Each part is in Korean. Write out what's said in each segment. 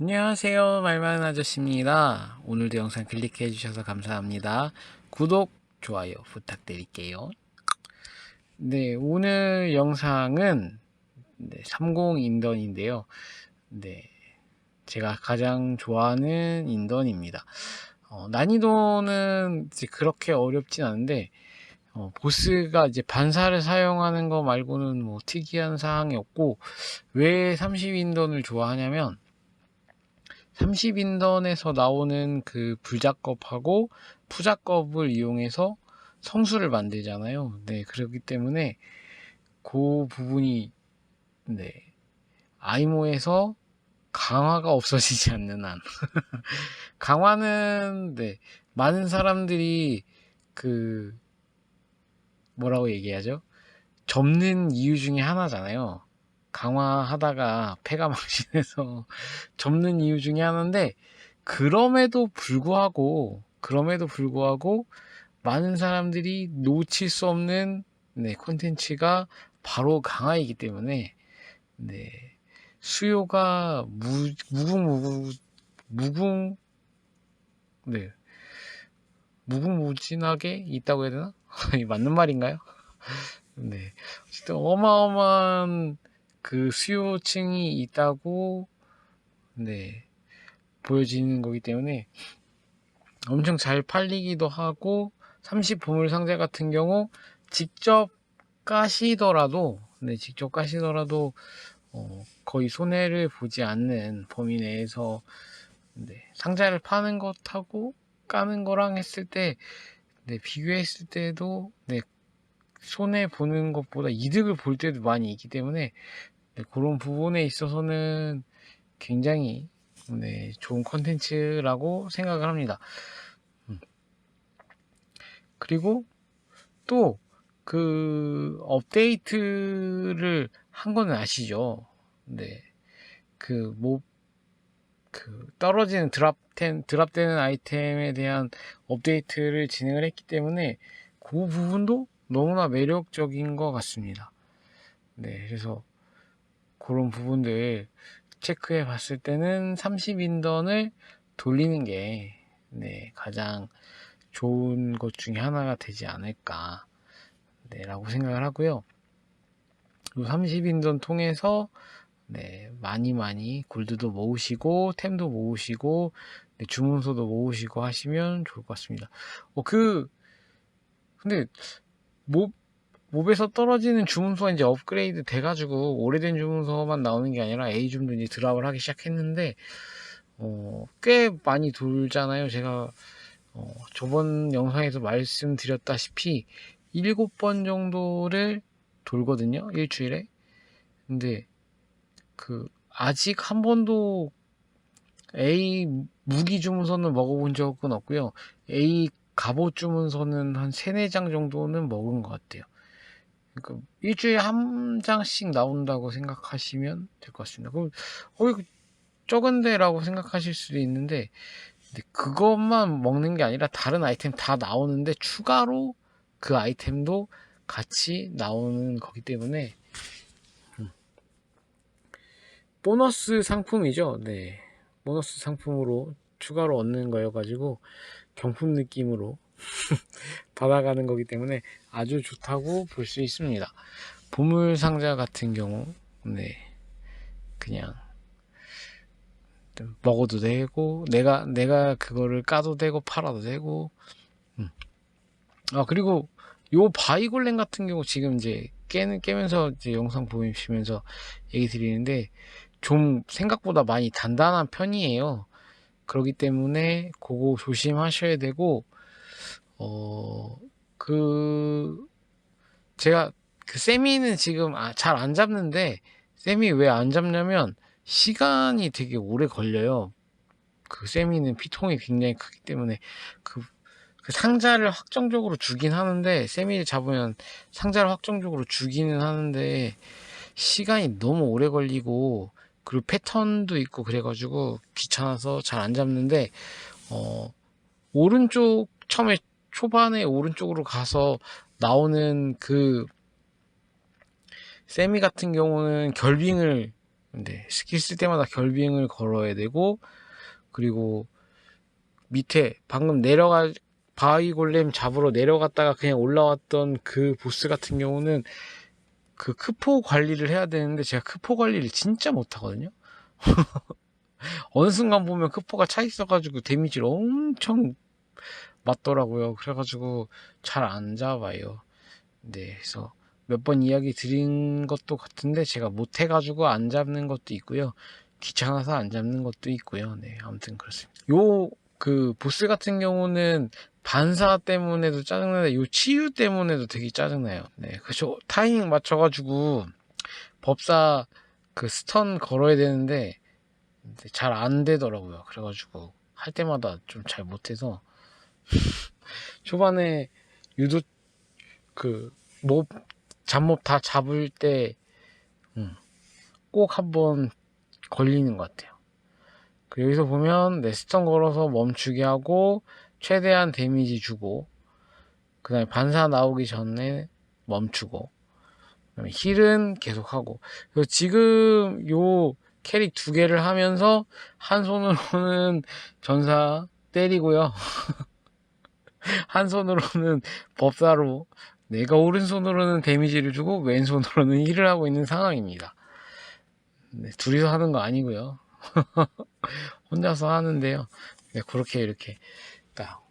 안녕하세요. 말많은 아저씨입니다. 오늘도 영상 클릭해 주셔서 감사합니다. 구독, 좋아요 부탁드릴게요. 네, 오늘 영상은 네, 30 인던인데요. 네, 제가 가장 좋아하는 인던입니다. 어, 난이도는 그렇게 어렵진 않은데 어, 보스가 이제 반사를 사용하는 거 말고는 뭐 특이한 사항이 없고 왜 30인던을 좋아하냐면 30인던에서 나오는 그 불작업하고 푸작업을 이용해서 성수를 만들잖아요. 네, 그렇기 때문에 그 부분이 네, 아이모에서 강화가 없어지지 않는 한 강화는 네, 많은 사람들이 그 뭐라고 얘기하죠? 접는 이유 중에 하나잖아요. 강화하다가 폐가 망신해서 접는 이유 중에 하나인데 그럼에도 불구하고 그럼에도 불구하고 많은 사람들이 놓칠 수 없는 네, 콘텐츠가 바로 강화이기 때문에 네, 수요가 무, 무궁무구 무궁 네 무궁무진하게 있다고 해야 되나? 이 맞는 말인가요? 네 어쨌든 어마어마한 그 수요층이 있다고 네 보여지는 거기 때문에 엄청 잘 팔리기도 하고 30 보물 상자 같은 경우 직접 까시더라도 네 직접 까시더라도 어, 거의 손해를 보지 않는 범위 내에서 네, 상자를 파는 것하고 까는 거랑 했을 때 네, 비교했을 때도 네, 손해 보는 것보다 이득을 볼 때도 많이 있기 때문에 네, 그런 부분에 있어서는 굉장히 네, 좋은 컨텐츠라고 생각을 합니다. 음. 그리고 또 그 업데이트를 한 거는 아시죠? 네. 그 뭐, 그 떨어지는 드랍템, 드랍되는 아이템에 대한 업데이트를 진행을 했기 때문에 그 부분도 너무나 매력적인 것 같습니다. 네. 그래서 그런 부분들 체크해 봤을 때는 30인던을 돌리는 게 네, 가장 좋은 것 중에 하나가 되지 않을까 네, 라고 생각을 하고요. 30인던 통해서 네, 많이 많이 골드도 모으시고 템도 모으시고 네, 주문서도 모으시고 하시면 좋을 것 같습니다. 어, 그 근데 뭐 몹에서 떨어지는 주문서가 이제 업그레이드 돼가지고 오래된 주문서만 나오는 게 아니라 A줌도 이제 드랍을 하기 시작했는데 어, 꽤 많이 돌잖아요. 제가 어, 저번 영상에서 말씀드렸다시피 7번 정도를 돌거든요. 일주일에. 근데 그 아직 한 번도 A 무기 주문서는 먹어본 적은 없고요. A 갑옷 주문서는 한 3, 4장 정도는 먹은 것 같아요. 그러니까 일주일에 한 장씩 나온다고 생각하시면 될 것 같습니다. 그럼 어 이거 적은데라고 생각하실 수도 있는데 그것만 먹는 게 아니라 다른 아이템 다 나오는데 추가로 그 아이템도 같이 나오는 거기 때문에 음. 보너스 상품이죠. 네. 보너스 상품으로 추가로 얻는 거여 가지고 경품 느낌으로 받아가는 거기 때문에 아주 좋다고 볼 수 있습니다. 보물 상자 같은 경우, 네, 그냥 먹어도 되고, 내가 내가 그거를 까도 되고 팔아도 되고, 음. 아 그리고 요 바이골렘 같은 경우 지금 이제 깨는 깨면서 이제 영상 보시면서 얘기 드리는데 좀 생각보다 많이 단단한 편이에요. 그렇기 때문에 그거 조심하셔야 되고 어, 그, 제가, 그, 세미는 지금 아, 잘 안 잡는데, 세미 왜 안 잡냐면, 시간이 되게 오래 걸려요. 그 세미는 피통이 굉장히 크기 때문에, 그, 그 상자를 확정적으로 주긴 하는데, 세미를 잡으면 상자를 확정적으로 주기는 하는데, 시간이 너무 오래 걸리고, 그리고 패턴도 있고 그래가지고 귀찮아서 잘 안 잡는데, 어, 오른쪽 처음에 초반에 오른쪽으로 가서 나오는 그 세미 같은 경우는 결빙을 근데 스킬 쓸 때마다 결빙을 걸어야 되고 그리고 밑에 방금 내려가 바위 골렘 잡으러 내려갔다가 그냥 올라왔던 그 보스 같은 경우는 그 크포 관리를 해야 되는데 제가 크포 관리를 진짜 못하거든요. 어느 순간 보면 크포가 차 있어가지고 데미지를 엄청 맞더라고요. 그래가지고 잘 안 잡아요. 네, 그래서 몇 번 이야기 드린 것도 같은데 제가 못해가지고 안 잡는 것도 있고요. 귀찮아서 안 잡는 것도 있고요. 네, 아무튼 그렇습니다. 요 그 보스 같은 경우는 반사 때문에도 짜증나는데 요 치유 때문에도 되게 짜증나요. 네, 그죠. 타이밍 맞춰가지고 법사 그 스턴 걸어야 되는데 잘 안 되더라고요. 그래가지고 할 때마다 좀 잘 못해서 초반에 유도 그몹 잡몹 다 잡을 때 꼭 한번 걸리는 것 같아요. 그 여기서 보면 네, 스턴 걸어서 멈추게 하고 최대한 데미지 주고 그 다음에 반사 나오기 전에 멈추고 그다음에 힐은 계속하고. 그리고 지금 요 캐릭 두 개를 하면서 한 손으로는 전사 때리고요. 한 손으로는 법사로 내가 오른손으로는 데미지를 주고 왼손으로는 힐을 하고 있는 상황입니다. 네, 둘이서 하는 거 아니고요. 혼자서 하는데요. 네, 그렇게 이렇게 딱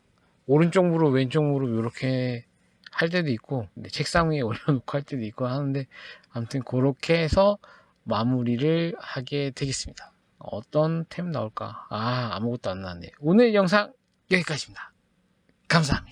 오른쪽 무릎 왼쪽 무릎 이렇게 할 때도 있고 네, 책상 위에 올려놓고 할 때도 있고 하는데 아무튼 그렇게 해서 마무리를 하게 되겠습니다. 어떤 템 나올까? 아 아무것도 안 나왔네. 오늘 영상 여기까지입니다. 감사합니다